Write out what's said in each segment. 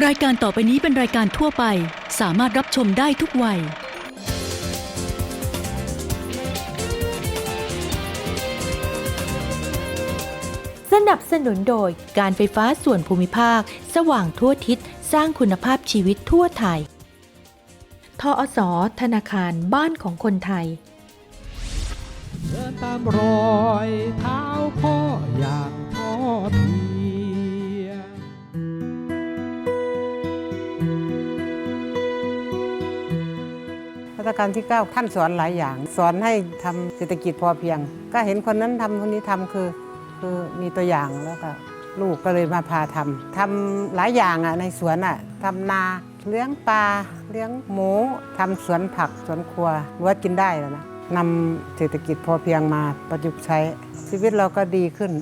รายการต่อไปนี้เป็นรายการทั่วไป สามารถรับชมได้ทุกวัย สนับสนุนโดยการไฟฟ้าส่วนภูมิภาค สว่างทั่วทิศสร้างคุณภาพชีวิตทั่วไทย ทอสธนาคารบ้านของคนไทย เดินตามรอยเท้าพ่ออย่าง รัชกาลที่ 9 ท่านสอนหลายอย่าง สอนให้ทำเศรษฐกิจพอเพียง ก็เห็นคนนั้นทำคนนี้ทำคือคือมีตัวอย่างแล้วก็ลูกก็เลยมาพาทำทำหลายอย่างอะในสวนอะทำนาเลี้ยงปลาเลี้ยงหมูทำสวนผักสวนครัวรั้วกินได้แล้วนะนำเศรษฐกิจพอเพียงมาประยุกต์ใช้ ชีวิตเราก็ดีขึ้น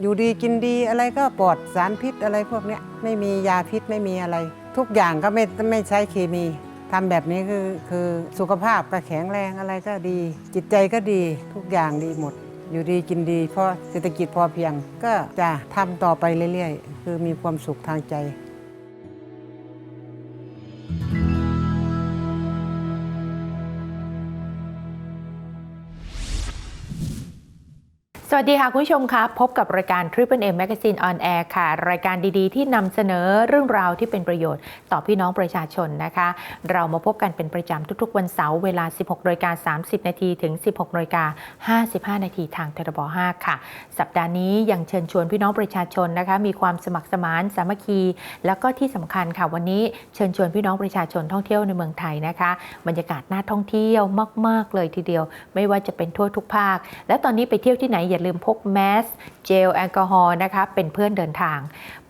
อยู่ดีกินดีอะไรก็ปลอดสารพิษอะไรพวกเนี้ยไม่มียาพิษไม่มีอะไร ทุกอย่างก็ไม่ไม่ใช้เคมี ทำแบบนี้คือคือสุขภาพก็แข็งแรงอะไรก็ดี จิตใจก็ดีทุกอย่างดีหมด อยู่ดีกินดี เพราะเศรษฐกิจพอเพียง ก็จะทำต่อไปเรื่อยๆ คือมีความสุขทางใจ สวัสดีค่ะ คุณผู้ชมคะพบกับรายการ Triple M Magazine on Air ค่ะ รายการดีๆ ที่นำเสนอเรื่องราวที่เป็นประโยชน์ต่อพี่น้องประชาชนนะคะ เรามาพบกันเป็นประจำทุกๆ วันเสาร์เวลา 16นาฬิกา30 นาทีถึง 16นาฬิกา55 นาทีทางทรบ5ค่ะ สัปดาห์นี้ยังเชิญชวนพี่น้องประชาชนนะคะ มีความสมัครสมานสามัคคี แล้วก็ที่สำคัญค่ะวันนี้เชิญชวนพี่น้องประชาชนท่องเที่ยวในเมืองไทยนะคะ บรรยากาศน่าท่องเที่ยวมาก ๆ เลยทีเดียว ไม่ว่าจะเป็นทั่วทุกภาค และตอนนี้ไปเที่ยวที่ไหนอย่าลืมพกแมส เจลแอลกอฮอล์นะคะ เป็นเพื่อนเดินทาง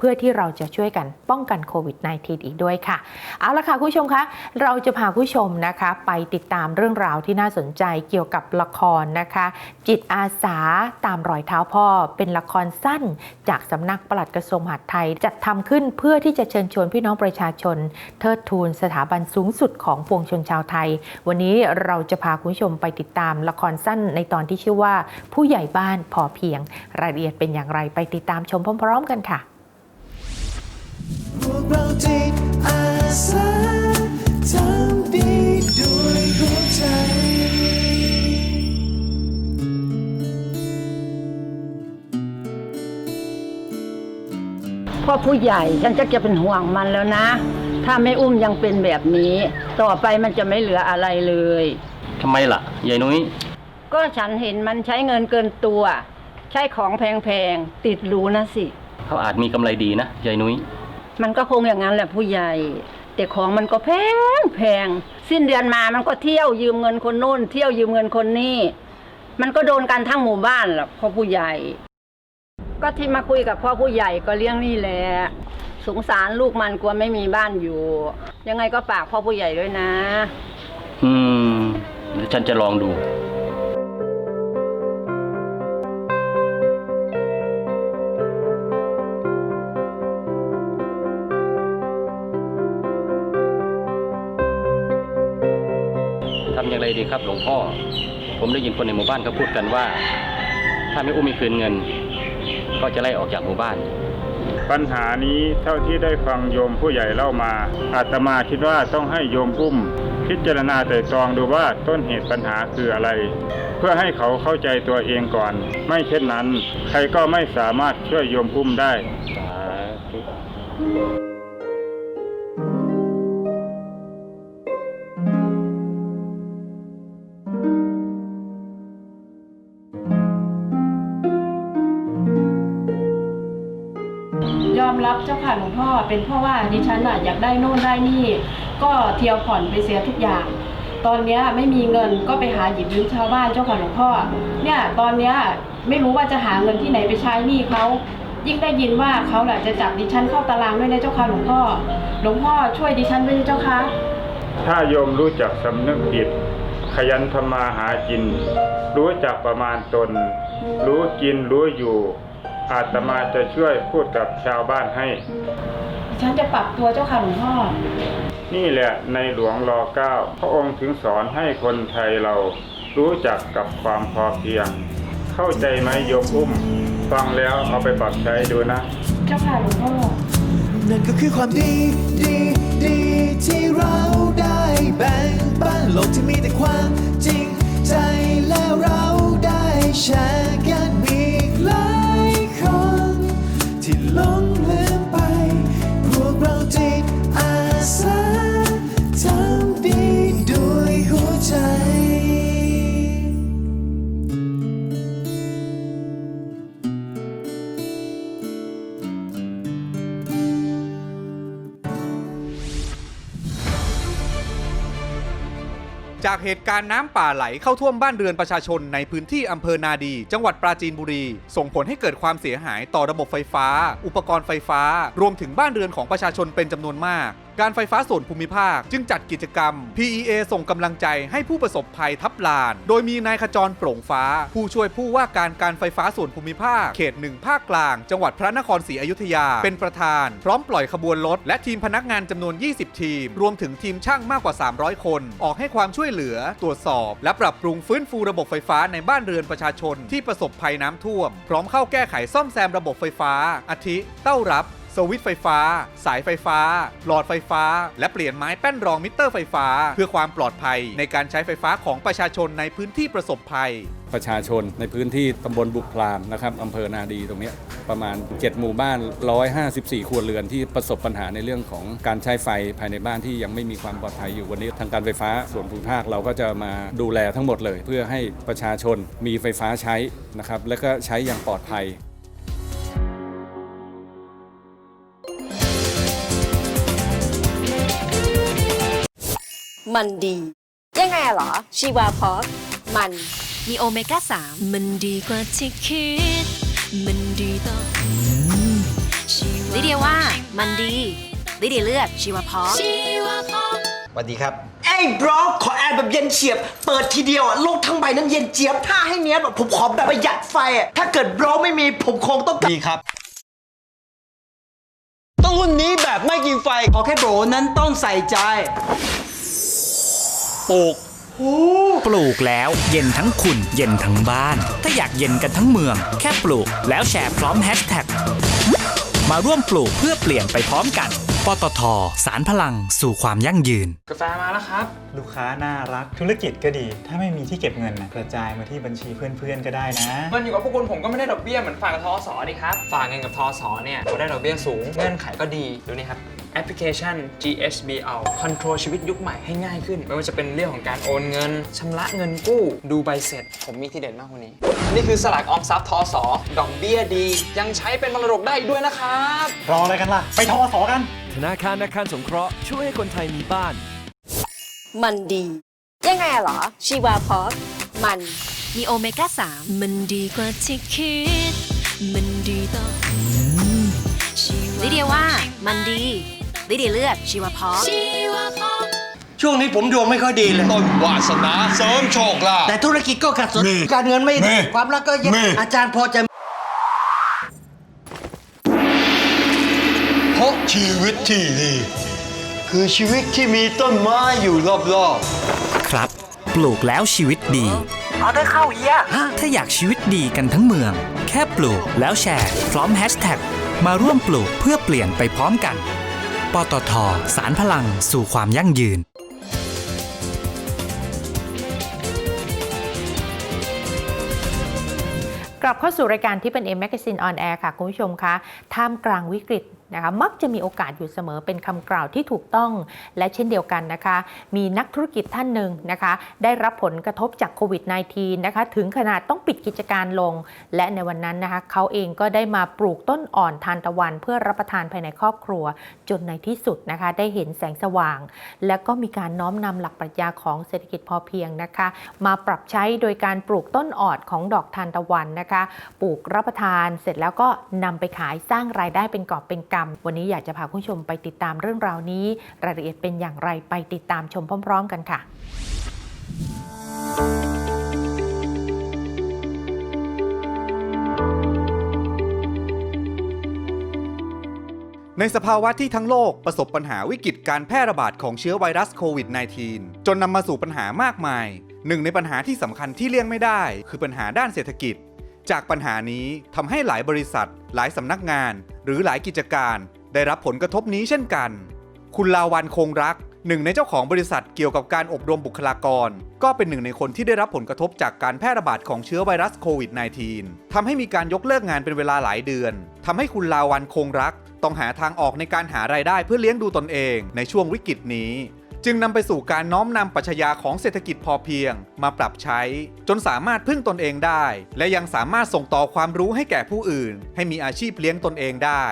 พื่อที่เราจะช่วยกันป้องกันโควิด -19 อีกด้วยค่ะ เอาละค่ะคุณผู้ชมคะ เราจะพาคุณผู้ชมนะคะ ไปติดตามเรื่องราวที่น่าสนใจเกี่ยวกับละครนะคะ จิตอาสาตามรอยเท้าพ่อ เป็นละครสั้น จากสำนักปลัดกระทรวงมหาดไทย จัดทำขึ้นเพื่อที่จะเชิญชวนพี่น้องประชาชน เทิดทูนสถาบันสูงสุดของปวงชนชาวไทย วันนี้เราจะพาคุณผู้ชมไปติดตามละครสั้นในตอนที่ชื่อว่า ผู้ใหญ่บ้านพอเพียง รายละเอียดเป็นอย่างไรไปติดตามชมพร้อม ๆ กันค่ะ พวกเราจิตอาสาทำดีด้วยหัวใจ พ่อผู้ใหญ่ฉันจะจะเป็นห่วงมันแล้วนะ ถ้าไม่อุ้มยังเป็นแบบนี้ ต่อไปมันจะไม่เหลืออะไรเลย ทำไมล่ะยายนุ้ย ก็ฉันเห็นมันใช้เงินเกินตัว ใช้ของแพงๆ ติดหรูนะสิ เขาอาจมีกำไรดีนะยายนุ้ย มันก็คงอย่างนั้นแหละผู้ใหญ่ แต่ของมันก็แพงแพงสิ้นเดือนมามันก็เที่ยวยืมเงินคนโน้น เที่ยวยืมเงินคนนี้ มันก็โดนกันทั้งหมู่บ้านแหละพ่อผู้ใหญ่ ก็ที่มาคุยกับพ่อผู้ใหญ่ก็เลี้ยงนี่แหละสงสารลูกมันกลัวไม่มีบ้านอยู่ ยังไงก็ฝากพ่อผู้ใหญ่ด้วยนะ อืมเดี๋ยวฉันจะลองดู ดีครับหลวงพ่อ ผมได้ยินคนในหมู่บ้านเขาพูดกันว่า ถ้าไม่อุ้มไม่คืนเงิน ก็จะไล่ออกจากหมู่บ้าน ปัญหานี้เท่าที่ได้ฟังโยมผู้ใหญ่เล่ามาอาตมาคิดว่าต้องให้โยมอุ้ม พิจารณาแต่ตรองดูว่าต้นเหตุปัญหาคืออะไร เพื่อให้เขาเข้าใจตัวเองก่อน ไม่เช่นนั้น ใครก็ไม่สามารถช่วยโยมอุ้มได้สา เป็นเพราะว่าดิฉันอะอยากได้โน่นได้นี่ ก็เที่ยวผ่อนไปเสียทุกอย่าง ตอนเนี้ยไม่มีเงินก็ไปหาหยิบยืมชาวบ้านเจ้าค่ะหลวงพ่อ เนี่ยตอนเนี้ยไม่รู้ว่าจะหาเงินที่ไหนไปใช้หนี้เขายิ่งได้ยินว่าเขาแหละจะจับดิฉันเข้าตารางด้วยนะเจ้าค่ะหลวงพ่อ หลวงพ่อช่วยดิฉันด้วยนะเจ้าค่ะ ถ้าโยมรู้จักสำนึกผิด ขยันทำมาหากิน รู้จักประมาณตน รู้กินรู้อยู่ อาตมาจะช่วยพูดกับชาวบ้านให้ ฉันจะปรับตัวเจ้าค่ะหลวงพ่อ นี่แหละในหลวงรอเก้าพระองค์ถึงสอนให้คนไทยเรารู้จักกับความพอเพียง เข้าใจไหมโยมอุ้ม ฟังแล้วเอาไปปรับใช้ดูนะ เจ้าค่ะหลวงพ่อ นั่นก็คือความดีดีดีที่เราได้แบ่งปันโลกที่มีแต่ความจริงใจและเราได้แชร์กัน จากเหตุการณ์น้ำป่าไหลเข้าท่วมบ้านเรือนประชาชนในพื้นที่อำเภอนาดี จังหวัดปราจีนบุรี ส่งผลให้เกิดความเสียหายต่อระบบไฟฟ้า อุปกรณ์ไฟฟ้า รวมถึงบ้านเรือนของประชาชนเป็นจำนวนมากการไฟฟ้าส่วนภูมิภาค จึงจัดกิจกรรม PEA ส่งกำลังใจให้ผู้ประสบภัยทับลาน โดยมีนายขจรโปร่งฟ้า ผู้ช่วยผู้ว่าการการไฟฟ้าส่วนภูมิภาค เขตหนึ่งภาคกลาง จังหวัดพระนครศรีอยุธยา เป็นประธาน พร้อมปล่อยขบวนรถและทีมพนักงานจำนวน 20 ทีม รวมถึงทีมช่างมากกว่า 300 คน ออกให้ความช่วยเหลือ ตรวจสอบ และปรับปรุงฟื้นฟูระบบไฟฟ้าในบ้านเรือนประชาชน ที่ประสบภัยน้ำท่วม พร้อมเข้าแก้ไขซ่อมแซมระบบไฟฟ้า อาทิ เต้ารับ สวิตช์ไฟฟ้า สายไฟฟ้า หลอดไฟฟ้า และเปลี่ยนไม้แป้นรองมิเตอร์ไฟฟ้า เพื่อความปลอดภัยในการใช้ไฟฟ้าของประชาชนในพื้นที่ประสบภัย ประชาชนในพื้นที่ตำบลบุพรามนะครับอำเภอนาดีตรงนี้ประมาณ 7 หมู่บ้าน 154 ครัวเรือนที่ประสบปัญหาในเรื่องของการใช้ไฟภายในบ้านที่ยังไม่มีความปลอดภัยอยู่วันนี้ ทางการไฟฟ้าส่วนภูมิภาคเราก็จะมาดูแลทั้งหมดเลย เพื่อให้ประชาชนมีไฟฟ้าใช้นะครับและก็ใช้อย่างปลอดภัย มันดี ยังไงอะเหรอ ชีวาพอสมันมีโอเมก้า 3 มันดีกว่าที่คิด มันดีต่อชีวลิเดียว่ามันดีลิเดียเลือกชีวาพอสสวัสดีครับ เอ้ยบล็อกขอแอร์แบบเย็นเฉียบ เปิดทีเดียวอะโลกทั้งใบนั้นเย็นเจี๊ยบ ถ้าให้เนี้ยแบบผมขอแบบประหยัดไฟอะถ้าเกิดบล็อกไม่มีผมคงต้องดีครับ ต้องรุ่นนี้แบบไม่กินไฟ ขอแค่โบรนั้นต้องใส่ใจ ปลูกปลูกแล้วเย็นทั้งคุณเย็นทั้งบ้าน ถ้าอยากเย็นกันทั้งเมือง แค่ปลูกแล้วแชร์พร้อมแฮชแท็กมาร่วมปลูกเพื่อเปลี่ยนไปพร้อมกัน ปตทสารพลังสู่ความยั่งยืน กาแฟมาแล้วครับ ลูกค้าน่ารักธุรกิจก็ดี ถ้าไม่มีที่เก็บเงินนะกระจายมาที่บัญชีเพื่อนๆก็ได้นะ มันอยู่กับพวกคุณผมก็ไม่ได้ดอกเบี้ยเหมือนฝากกับทอสอนี่ครับ ฝากเงินกับทอสอเนี่ยก็ได้ดอกเบี้ยสูง เงื่อนไขก็ดีดูนี่ครับแอปพลิเคชัน GSBL คอนโทรลชีวิตยุคใหม่ให้ง่ายขึ้น ไม่ว่าจะเป็นเรื่องของการโอนเงินชำระเงินกู้ ดูใบเสร็จ ผมมีที่เด็ดมากกว่านี้ นี่คือสลากออมทรัพย์ทอสอดอกเบี้ยดี ยังใช้เป็นมรดกได้อีกด้วยนะครับ รออะไรกันล่ะ ไปทอสอกันธนาคารอาคารสงเคราะห์ช่วยให้คนไทยมีบ้าน มันดี ยังไงอะเหรอ ชีวาพอสมันมีโอเมก้า 3 มันดีกว่าที่คิด มันดีต่อชีวลิเดียว่ามันดีลิเดียเลือกชีวาพอสช่วงนี้ผมดวงไม่ค่อยดีเลย ต้นวาสนาเสริมโชคลาภแต่ธุรกิจก็ขัดสน การเงินไม่ดี ความรักก็แย่อาจารย์พอจะ ชีวิตที่ดี คือชีวิตที่มีต้นไม้อยู่รอบๆครับ ปลูกแล้วชีวิตดี ออเดอร์เข้าเฮีย ถ้าอยากชีวิตดีกันทั้งเมือง แค่ปลูกแล้วแชร์ พร้อมแฮชแท็กมาร่วมปลูกเพื่อเปลี่ยนไปพร้อมกัน ปตทสารพลังสู่ความยั่งยืน กลับเข้าสู่รายการที่เป็น M Magazine on Air ค่ะ คุณผู้ชมคะ ท่ามกลางวิกฤต นะคะมักจะมีโอกาสอยู่เสมอเป็นคำกล่าวที่ถูกต้อง และเช่นเดียวกันนะคะ มีนักธุรกิจท่านหนึ่งนะคะ ได้รับผลกระทบจากโควิด -19 นะคะ ถึงขนาดต้องปิดกิจการลง และในวันนั้นนะคะ เขาเองก็ได้มาปลูกต้นอ่อนทานตะวัน เพื่อรับประทานภายในครอบครัว จนในที่สุดนะคะ ได้เห็นแสงสว่าง และก็มีการน้อมนำหลักปรัชญาของเศรษฐกิจพอเพียงนะคะ มาปรับใช้โดยการปลูกต้นอ่อนของดอกทานตะวันนะคะ ปลูกรับประทานเสร็จแล้วก็นำไปขายสร้างรายได้เป็นกอบเป็นกำวันนี้อยากจะพาคุณผู้ชมไปติดตามเรื่องราวนี้ รายละเอียดเป็นอย่างไรไปติดตามชมพร้อม ๆ กันค่ะในสภาวะที่ทั้งโลกประสบปัญหาวิกฤตการแพร่ระบาดของเชื้อไวรัสโควิด -19 จนนำมาสู่ปัญหามากมาย หนึ่งในปัญหาที่สำคัญที่เลี่ยงไม่ได้ คือปัญหาด้านเศรษฐกิจ จากปัญหานี้ทำให้หลายบริษัท หลายสำนักงาน หรือหลายกิจการ ได้รับผลกระทบนี้เช่นกัน คุณลาวันคงรักหนึ่งในเจ้าของบริษัทเกี่ยวกับการอบรมบุคลากร ก็เป็นหนึ่งในคนที่ได้รับผลกระทบจากการแพร่ระบาดของเชื้อไวรัสโควิด -19 ทำให้มีการยกเลิกงานเป็นเวลาหลายเดือนทำให้คุณลาวันคงรัก ต้องหาทางออกในการหารายได้เพื่อเลี้ยงดูตนเองในช่วงวิกฤตนี้ จึงนำไปสู่การน้อมนำปรัชญาของเศรษฐกิจพอเพียง มาปรับใช้ จนสามารถพึ่งตนเองได้ และยังสามารถส่งต่อความรู้ให้แก่ผู้อื่น ให้มีอาชีพเลี้ยงตนเองได้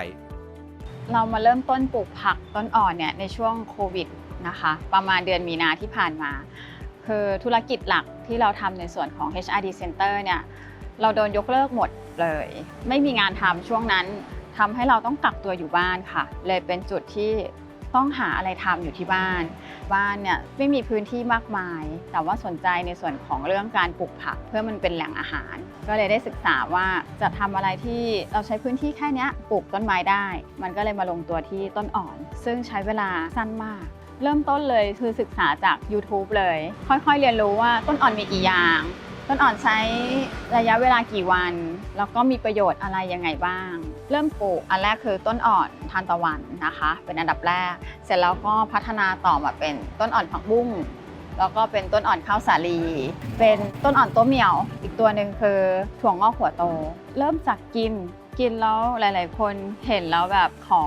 เรามาเริ่มต้นปลูกผักต้นอ่อนเนี่ยในช่วงโควิดนะคะ ประมาณเดือนมีนาที่ผ่านมา คือธุรกิจหลักที่เราทำในส่วนของ HRD Center เนี่ยเราโดนยกเลิกหมดเลย ไม่มีงานทำช่วงนั้นทำให้เราต้องกักตัวอยู่บ้านค่ะ เลยเป็นจุดที่ ต้องหาอะไรทำอยู่ที่บ้าน บ้านเนี่ยไม่มีพื้นที่มากมาย แต่ว่าสนใจในส่วนของเรื่องการปลูกผัก เพื่อมันเป็นแหล่งอาหาร ก็เลยได้ศึกษาว่าจะทำอะไรที่เราใช้พื้นที่แค่นี้ปลูกต้นไม้ได้ มันก็เลยมาลงตัวที่ต้นอ่อน ซึ่งใช้เวลาสั้นมากเริ่มต้นเลยคือศึกษาจาก YouTube เลย ค่อยๆ เรียนรู้ว่าต้นอ่อนมีกี่อย่าง ต้นอ่อนใช้ระยะเวลากี่วัน แล้วก็มีประโยชน์อะไรยังไงบ้าง เริ่มปลูกอันแรกคือต้นอ่อนทานตะวันนะคะ เป็นอันดับแรก เสร็จแล้วก็พัฒนาต่อมาเป็นต้นอ่อนผักบุ้งแล้วก็เป็นต้นอ่อนข้าวสาลี เป็นต้นอ่อนโต๊ะเหมียว อีกตัวหนึ่งคือถั่วงอกหัวโต เริ่มจากกิน กินแล้วหลาย ๆ คนเห็นแล้วแบบขอ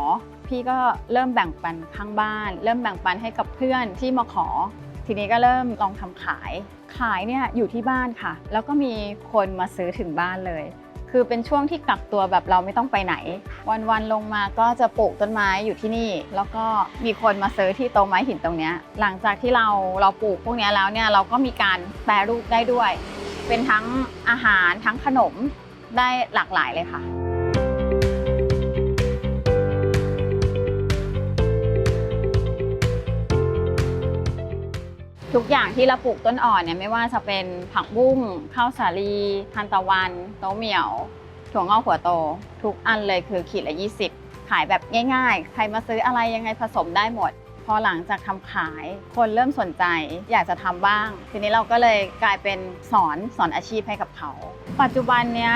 พี่ก็เริ่มแบ่งปันข้างบ้าน เริ่มแบ่งปันให้กับเพื่อนที่มาขอ ทีนี้ก็เริ่มลองทำขาย ขายเนี่ยอยู่ที่บ้านค่ะ แล้วก็มีคนมาซื้อถึงบ้านเลย คือเป็นช่วงที่กักตัวแบบเราไม่ต้องไปไหน วันๆลงมาก็จะปลูกต้นไม้อยู่ที่นี่ แล้วก็มีคนมาซื้อที่โต๊ะไม้หินตรงนี้หลังจากที่เราเราปลูกพวกนี้แล้วเนี่ยเราก็มีการแปรรูปได้ด้วย เป็นทั้งอาหารทั้งขนมได้หลากหลายเลยค่ะ ทุกอย่างที่เราปลูกต้นอ่อนเนี่ยไม่ว่าจะเป็นผักบุ้งข้าวสาลีทานตะวันโต๊ะเหมียว ถั่วงอกหัวโต ทุกอันเลยคือขีดละ 20 ขายแบบง่าย ๆ ใครมาซื้ออะไรยังไงผสมได้หมด พอหลังจากทำขายคนเริ่มสนใจ อยากจะทำบ้าง ทีนี้เราก็เลยกลายเป็นสอนสอนอาชีพให้กับเขา ปัจจุบันเนี้ย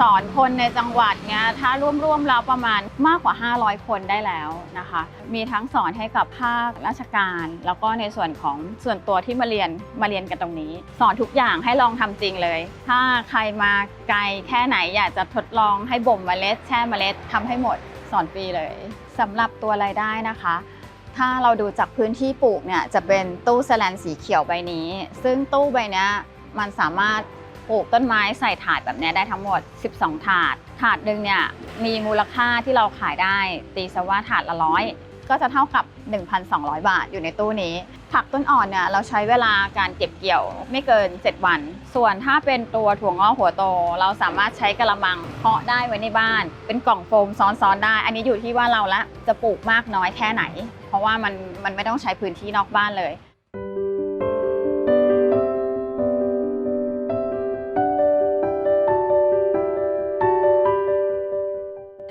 สอนคนในจังหวัดเนี้ยถ้าร่วมๆแล้วประมาณมากกว่า 500 คนได้แล้วนะคะ มีทั้งสอนให้กับภาคราชการ แล้วก็ในส่วนของส่วนตัวที่มาเรียนมาเรียนกันตรงนี้ สอนทุกอย่างให้ลองทำจริงเลย ถ้าใครมาไกลแค่ไหนอยากจะทดลองให้บ่มเมล็ด แช่เมล็ดทำให้หมดสอนฟรีเลยสำหรับตัวรายได้นะคะ ถ้าเราดูจากพื้นที่ปลูกเนี่ยจะเป็นตู้แสแลนสีเขียวใบนี้ ซึ่งตู้ใบนี้มันสามารถปลูกต้นไม้ใส่ถาดแบบนี้ได้ทั้งหมด 12 ถาด ถาดหนึ่งเนี่ยมีมูลค่าที่เราขายได้ ตีซะว่าถาดละร้อยก็จะเท่ากับ 1,200 บาทอยู่ในตู้นี้ ผักต้นอ่อนเนี่ยเราใช้เวลาการเก็บเกี่ยวไม่เกิน 7 วัน ส่วนถ้าเป็นตัวถั่วงอกหัวโต เราสามารถใช้กระมังเพาะได้ไว้ในบ้าน เป็นกล่องโฟมซ้อนๆได้ อันนี้อยู่ที่ว่าเราละจะปลูกมากน้อยแค่ไหน เพราะว่ามันมันไม่ต้องใช้พื้นที่นอกบ้านเลย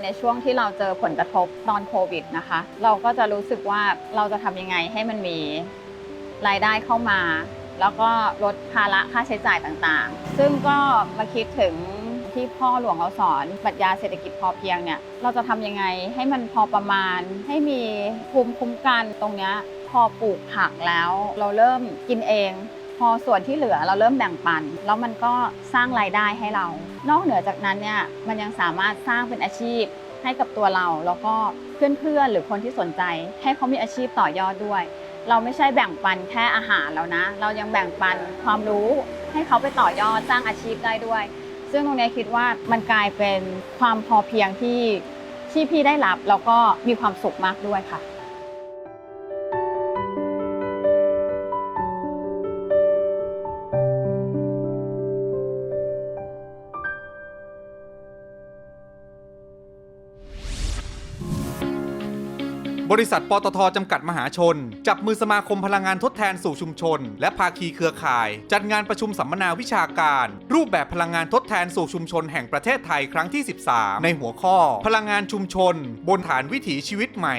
ในช่วงที่เราเจอผลกระทบตอนโควิดนะคะ เราก็จะรู้สึกว่าเราจะทำยังไงให้มันมีรายได้เข้ามา แล้วก็ลดภาระค่าใช้จ่ายต่างๆ ซึ่งก็มาคิดถึง ที่พ่อหลวงเราสอนปรัชญาเศรษฐกิจพอเพียงเนี่ยเราจะทำยังไงให้มันพอประมาณ ให้มีภูมิคุ้มกันตรงเนี้ยพอปลูกผักแล้ว เราเริ่มกินเอง พอส่วนที่เหลือเราเริ่มแบ่งปัน แล้วมันก็สร้างรายได้ให้เรา นอกเหนือจากนั้นเนี่ยมันยังสามารถสร้างเป็นอาชีพให้กับตัวเราแล้วก็เพื่อนๆหรือคนที่สนใจ ให้เขามีอาชีพต่อยอดด้วย เราไม่ใช่แบ่งปันแค่อาหารแล้วนะ เรายังแบ่งปันความรู้ให้เขาไปต่อยอดสร้างอาชีพได้ด้วย ซึ่งตรงนี้คิดว่ามันกลายเป็นความพอเพียงที่ที่พี่ได้รับแล้วก็มีความสุขมากด้วยค่ะ บริษัทปตทจำกัดมหาชน จับมือสมาคมพลังงานทดแทนสู่ชุมชน และภาคีเครือข่าย จัดงานประชุมสัมมนาวิชาการ รูปแบบพลังงานทดแทนสู่ชุมชนแห่งประเทศไทยครั้งที่ 13 ในหัวข้อ พลังงานชุมชน บนฐานวิถีชีวิตใหม่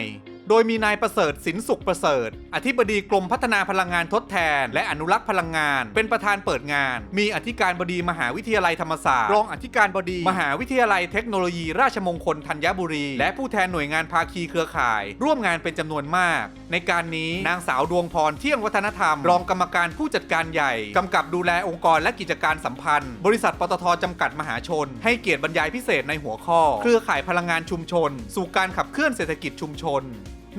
โดยมีนายประเสริฐสินสุขประเสริฐอธิบดีกรมพัฒนาพลังงานทดแทน และอนุรักษ์พลังงาน เป็นประธานเปิดงาน มีอธิการบดีมหาวิทยาลัยธรรมศาสตร์รองอธิการบดี มหาวิทยาลัยเทคโนโลยี ราชมงคลธัญบุรี และผู้แทนหน่วยงานภาคีเครือข่าย ร่วมงานเป็นจำนวนมาก ในการนี้นางสาวดวงพรเที่ยงวัฒนธรรม รองกรรมการผู้จัดการใหญ่กำกับดูแลองค์กรและกิจการสัมพันธ์ บริษัทปตทจำกัดมหาชน ให้เกียรติบรรยายพิเศษในหัวข้อ เครือข่ายพลังงานชุมชน สู่การขับเคลื่อนเศรษฐกิจชุมชน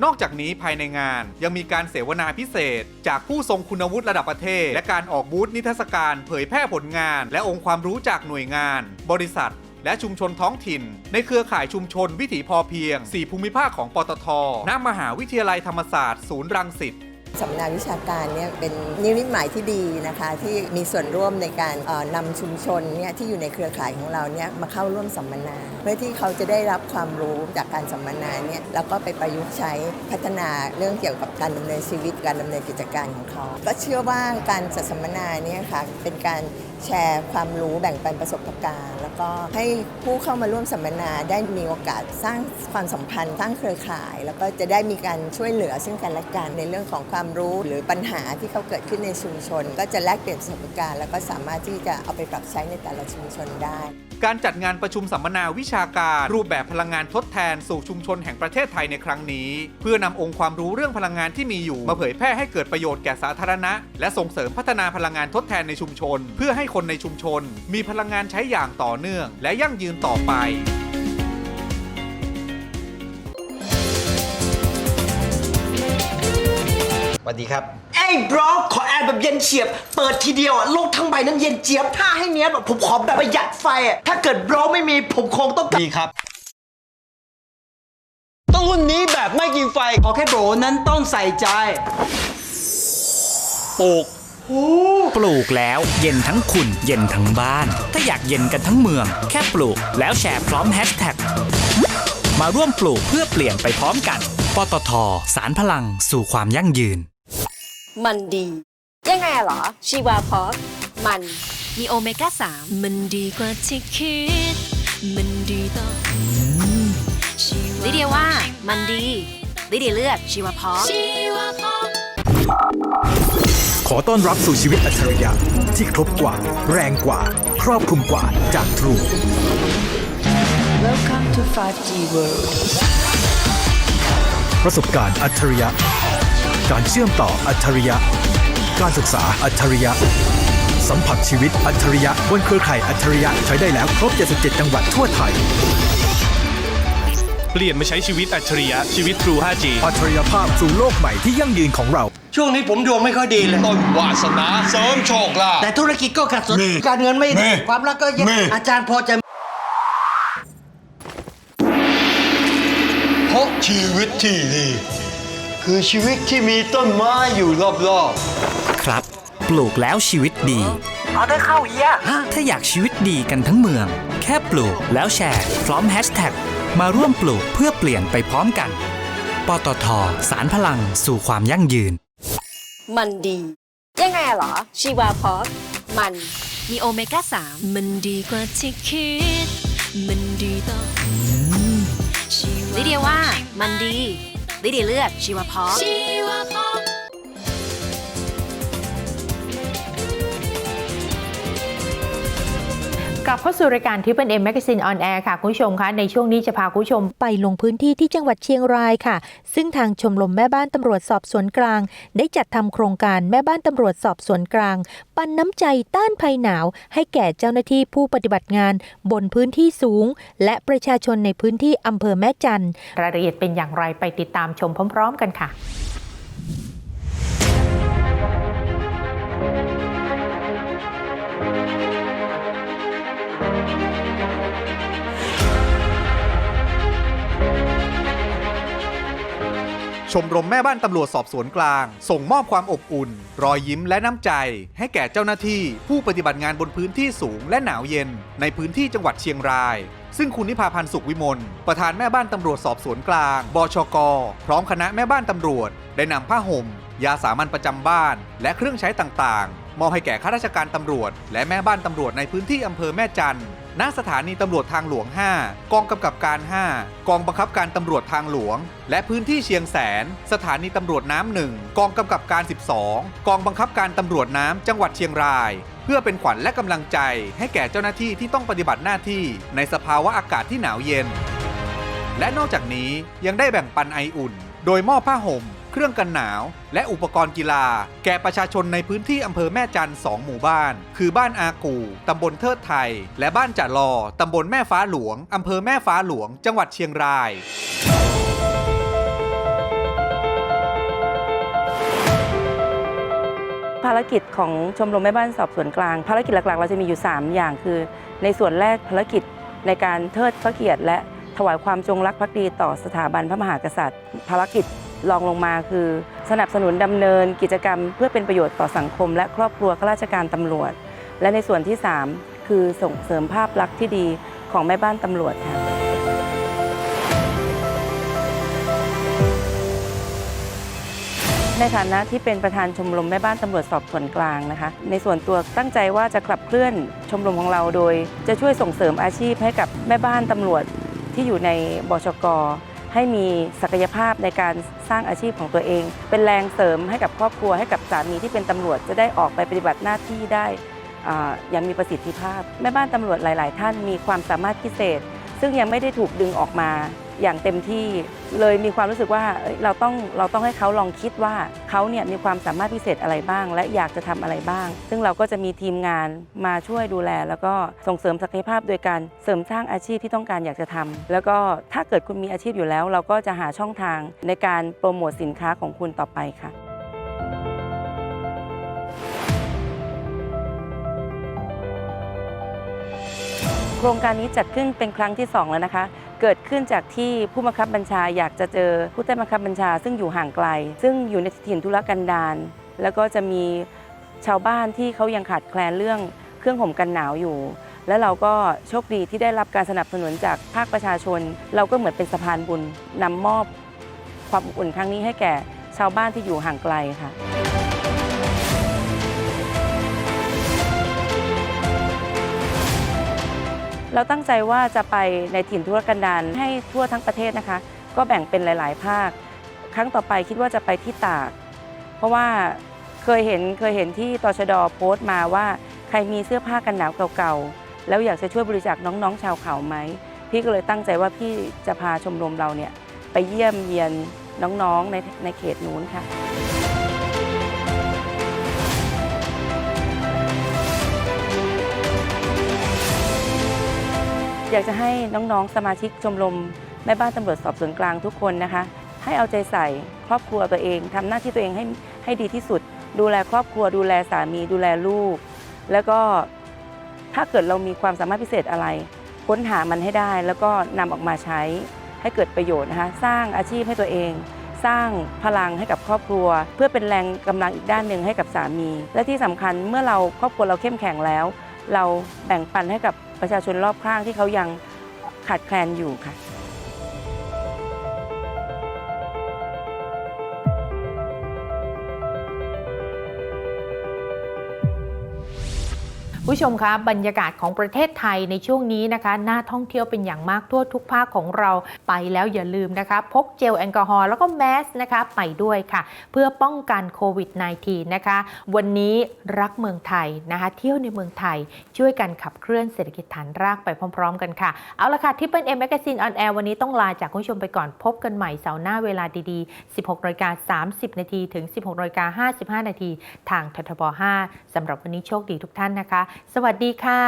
นอกจากนี้ภายในงานยังมีการเสวนาพิเศษ จากผู้ทรงคุณวุฒิระดับประเทศ และการออกบูธนิทรรศการเผยแพร่ผลงาน และองค์ความรู้จากหน่วยงาน บริษัท และชุมชนท้องถิ่น ในเครือข่ายชุมชนวิถีพอเพียง 4 ภูมิภาคของปตทณมหาวิทยาลัยธรรมศาสตร์ ศูนย์รังสิต สัมมนาวิชาการเนี่ยเป็นนิมิตหมายที่ดีนะคะ ที่มีส่วนร่วมในการนำชุมชนเนี่ยที่อยู่ในเครือข่ายของเราเนี่ยมาเข้าร่วมสัมมนา เพื่อที่เขาจะได้รับความรู้จากการสัมมนาเนี่ยแล้วก็ไปประยุกต์ใช้พัฒนาเรื่องเกี่ยวกับการดำเนินชีวิตการดำเนินกิจการของเขา ก็เชื่อว่าการจัดสัมมนาเนี่ยค่ะเป็นการ แชร์ความรู้แบ่งปันประสบการณ์ แล้วก็ให้ผู้เข้ามาร่วมสัมมนาได้มีโอกาสสร้างความสัมพันธ์สร้างเครือข่าย แล้วก็จะได้มีการช่วยเหลือซึ่งกันและกันในเรื่องของความรู้หรือปัญหาที่เขาเกิดขึ้นในชุมชน ก็จะแลกเปลี่ยนประสบการณ์ แล้วก็สามารถที่จะเอาไปปรับใช้ในแต่ละชุมชนได้ การจัดงานประชุมสัมมนาวิชาการ รูปแบบพลังงานทดแทนสู่ชุมชนแห่งประเทศไทยในครั้งนี้ เพื่อนำองค์ความรู้เรื่องพลังงานที่มีอยู่ มาเผยแพร่ให้เกิดประโยชน์แก่สาธารณะ และส่งเสริมพัฒนาพลังงานทดแทนในชุมชน เพื่อให้คนในชุมชน มีพลังงานใช้อย่างต่อเนื่อง และยั่งยืนต่อไปสวัสดีครับ เอ้ยบรอขอแอร์แบบเย็นเฉียบ เปิดทีเดียวอะโลกทั้งใบนั้นเย็นเจี๊ยบ ถ้าให้เนี้ยแบบผมขอแบบประหยัดไฟอะถ้าเกิดบรอไม่มีผมคงต้องดีครับ ต้องรุ่นนี้แบบไม่กินไฟ ขอแค่โบรนั้นต้องใส่ใจ ปลูก ปลูกแล้วเย็นทั้งคุณเย็นทั้งบ้าน ถ้าอยากเย็นกันทั้งเมือง แค่ปลูกแล้วแชร์พร้อมแฮชแท็กมาร่วมปลูกเพื่อเปลี่ยนไปพร้อมกันปตทสารพลังสู่ความยั่งยืน มันดี ยังไงอะเหรอ ชีวาพอสมันมีโอเมก้า 3 มันดีกว่าที่คิด มันดีต่ออลิเดียว่ามันดีลิเดียเลือกชีวพอชีวพอ ขอต้อนรับสู่ชีวิตอัจฉริยะที่ครบกว่า แรงกว่า ครอบคลุมกว่าจาก True Welcome to 5G World ประสบการณ์อัจฉริยะ การเชื่อมต่ออัจฉริยะ การศึกษาอัจฉริยะ สัมผัสชีวิตอัจฉริยะบนเครือข่ายอัจฉริยะใช้ได้แล้วครบ 77 จังหวัดทั่วไทย เปลี่ยนมาใช้ชีวิตอัจฉริยะชีวิต True 5G อัจฉริยภาพสู่โลกใหม่ที่ยั่งยืนของเรา ช่วงนี้ผมดวงไม่ค่อยดีเลย ต้นวาสนาเสริมโชคลาภแต่ธุรกิจก็ขัดสนมีการเงินไม่มีดีความรักก็แย่มีอาจารย์พอจะเพราะชีวิตที่ดี คือชีวิตที่มีต้นไม้อยู่รอบครับ ปลูกแล้วชีวิตดีเอาได้เข้าเยี่ยถ้าอยากชีวิตดีกันทั้งเมือง แค่ปลูกแล้วแชร์ พร้อมแฮชแท็ก มาร่วมปลูกเพื่อเปลี่ยนไปพร้อมกัน ปตทสารพลังสู่ความยั่งยืน มันดี ยังไงอะเหรอ ชีวาพอสมันมีโอเมก้า 3 มันดีกว่าที่คิด มันดีต่ออลิเดียว่า มันดีลิเดียเลือกชีวพอชีวพอ ลับเข้าสู่รายการ Triple M Magazine on Air ค่ะ คุณผู้ชมคะในช่วงนี้จะพาคุณผู้ชมไปลงพื้นที่ที่จังหวัดเชียงรายค่ะ ซึ่งทางชมรมแม่บ้านตำรวจสอบสวนกลาง ได้จัดทำโครงการแม่บ้านตำรวจสอบสวนกลาง ปันน้ำใจต้านภัยหนาว ให้แก่เจ้าหน้าที่ผู้ปฏิบัติงาน บนพื้นที่สูง และประชาชนในพื้นที่อำเภอแม่จันทร์รายละเอียดเป็นอย่างไรไปติดตามชมพร้อม ๆ กันค่ะ ชมรมแม่บ้านตำรวจสอบสวนกลาง ส่งมอบความอบอุ่น รอยยิ้มและน้ำใจ ให้แก่เจ้าหน้าที่ ผู้ปฏิบัติงานบนพื้นที่สูงและหนาวเย็น ในพื้นที่จังหวัดเชียงราย ซึ่งคุณนิพาพันธ์สุขวิมลประธานแม่บ้านตำรวจสอบสวนกลาง บชก พร้อมคณะแม่บ้านตำรวจ ได้นำผ้าห่ม ยาสามัญประจำบ้าน และเครื่องใช้ต่างๆ มอบให้แก่ข้าราชการตำรวจ และแม่บ้านตำรวจในพื้นที่อำเภอแม่จันทร์ ณสถานีตำรวจทางหลวง 5 กองกำกับการ 5 กองบังคับการตำรวจทางหลวง และพื้นที่เชียงแสน สถานีตำรวจน้ำหนึ่งกองกำกับการ 12 กองบังคับการตำรวจน้ำจังหวัดเชียงราย เพื่อเป็นขวัญและกำลังใจ ให้แก่เจ้าหน้าที่ที่ต้องปฏิบัติหน้าที่ในสภาวะอากาศที่หนาวเย็น และนอกจากนี้ยังได้แบ่งปันไออุ่น โดยมอบผ้าห่ม เครื่องกันหนาว และอุปกรณ์กีฬา แก่ประชาชนในพื้นที่อำเภอแม่จันทร์2หมู่บ้าน คือบ้านอากูตำบลเทิดไทย และบ้านจ่าลอตำบลแม่ฟ้าหลวงอำเภอแม่ฟ้าหลวง จังหวัดเชียงรายภารกิจของชมรมแม่บ้านสอบสวนกลาง ภารกิจหลักๆ เราจะมีอยู่ 3 อย่างคือ ในส่วนแรกภารกิจในการเทิดพระเกียรติ และถวายความจงรักภักดีต่อสถาบันพระมหากษัตริย์ ภารกิจ รองลงมาคือ สนับสนุนดำเนินกิจกรรม เพื่อเป็นประโยชน์ต่อสังคม และครอบครัวข้าราชการตำรวจ และในส่วนที่ 3 คือส่งเสริมภาพลักษณ์ที่ดีของแม่บ้านตำรวจค่ะในฐานะที่เป็นประธานชมรมแม่บ้านตำรวจสอบสวนกลางนะคะ ในส่วนตัวตั้งใจว่าจะขับเคลื่อนชมรมของเราโดย จะช่วยส่งเสริมอาชีพให้กับแม่บ้านตำรวจที่อยู่ในบชก ให้มีศักยภาพในการสร้างอาชีพของตัวเอง เป็นแรงเสริมให้กับครอบครัวให้กับสามีที่เป็นตำรวจจะได้ออกไปปฏิบัติหน้าที่ได้อย่างมีประสิทธิภาพ แม่บ้านตำรวจหลาย ๆ ท่านมีความสามารถพิเศษ ซึ่งยังไม่ได้ถูกดึงออกมาอย่างเต็มที่ เลยมีความรู้สึกว่าเราต้องเราต้องให้เขาลองคิดว่าเขาเนี่ยมีความสามารถพิเศษอะไรบ้าง และอยากจะทำอะไรบ้าง ซึ่งเราก็จะมีทีมงานมาช่วยดูแล แล้วก็ส่งเสริมศักยภาพโดยการเสริมสร้างอาชีพที่ต้องการอยากจะทำแล้วก็ถ้าเกิดคุณมีอาชีพอยู่แล้ว เราก็จะหาช่องทางในการโปรโมทสินค้าของคุณต่อไปค่ะโครงการนี้จัดขึ้นเป็นครั้งที่ 2 แล้วนะคะ เกิดขึ้นจากที่ผู้บังคับบัญชาอยากจะเจอผู้ใต้บังคับบัญชา ซึ่งอยู่ห่างไกล ซึ่งอยู่ในถิ่นธุรกันดารแล้วก็จะมีชาวบ้านที่เขายังขาดแคลนเรื่องเครื่องห่มกันหนาวอยู่ และเราก็โชคดีที่ได้รับการสนับสนุนจากภาคประชาชน เราก็เหมือนเป็นสะพานบุญนำมอบความอบอุ่นครั้งนี้ให้แก่ชาวบ้านที่อยู่ห่างไกลค่ะ เราตั้งใจว่าจะไปในถิ่นธุรกันดารให้ทั่วทั้งประเทศนะคะ ก็แบ่งเป็นหลาย ๆ ภาค ครั้งต่อไปคิดว่าจะไปที่ตาก เพราะว่าเคยเห็นเคยเห็นที่ตชดโพสต์มาว่าใครมีเสื้อผ้ากันหนาวเก่าๆ แล้วอยากจะช่วยบริจาคน้องๆ ชาวเขาไหม พี่ก็เลยตั้งใจว่าพี่จะพาชมรมเราเนี่ยไปเยี่ยมเยียนน้องๆในในเขตนู้นค่ะ อยากจะให้น้องๆ สมาชิกชมรมแม่บ้านตำรวจสอบสวนกลางทุกคนนะคะ ให้เอาใจใส่ครอบครัวตัวเองทำหน้าที่ตัวเองให้ให้ดีที่สุด ดูแลครอบครัว ดูแลสามี ดูแลลูก แล้วก็ถ้าเกิดเรามีความสามารถพิเศษอะไร ค้นหามันให้ได้ แล้วก็นำออกมาใช้ให้เกิดประโยชน์นะคะ สร้างอาชีพให้ตัวเอง สร้างพลังให้กับครอบครัว เพื่อเป็นแรงกำลังอีกด้านหนึ่งให้กับสามี และที่สำคัญเมื่อเราครอบครัวเราเข้มแข็งแล้ว เราแบ่งปันให้กับ ประชาชนรอบข้างที่เขายังขาดแคลนอยู่ค่ะ ผู้ชมคะบรรยากาศของประเทศไทยในช่วงนี้นะคะน่าท่องเที่ยวเป็นอย่างมากทั่วทุกภาคของเราไปแล้วอย่าลืมนะคะ พกเจลแอลกอฮอล์แล้วก็แมสนะคะไปด้วยค่ะ เพื่อป้องกันโควิด -19 นะคะ วันนี้รักเมืองไทยนะคะ เที่ยวในเมืองไทยช่วยกันขับเคลื่อนเศรษฐกิจฐานรากไปพร้อม ๆ กันค่ะ เอาละค่ะที่เป็นเอ็มแมกซีนออนแอร์วันนี้ต้องลาจากคุณผู้ชมไปก่อนพบกันใหม่เสาร์หน้าเวลาดีๆ 16นาฬิกา30 นาทีถึง 16นาฬิกา55 นาทีทางททบ 5สำหรับวันนี้โชคดีทุกท่านนะคะสวัสดีค่ะ